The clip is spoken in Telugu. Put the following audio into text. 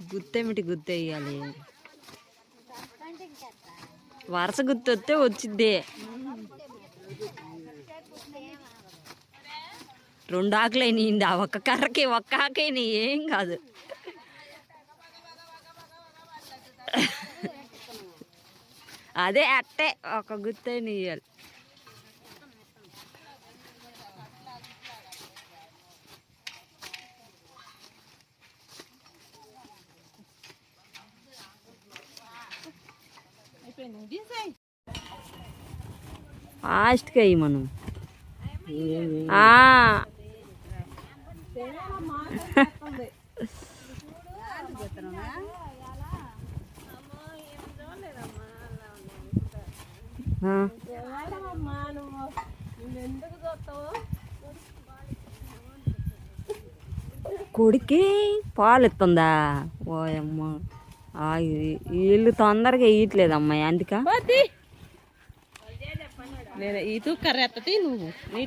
గుత్తేమిటి గుత్త వేయాలి వరుస గుర్తు వస్తే వచ్చిద్దే. రెండు ఆకులు ఆ ఒక్క కర్రకి ఒక్క ఆకైనా ఏం కాదు. అదే అట్టే ఒక గుత్తే నీయాలి ఫాస్ట్గా అయ్యి మనం. కొడుకే పాలు ఎత్తుందా ఓయమ్మ. వీళ్ళు తొందరగా ఇయ్యట్లేదు అమ్మాయి అందుక నేను ఈ తూ కర్ర నువ్వు. నీట్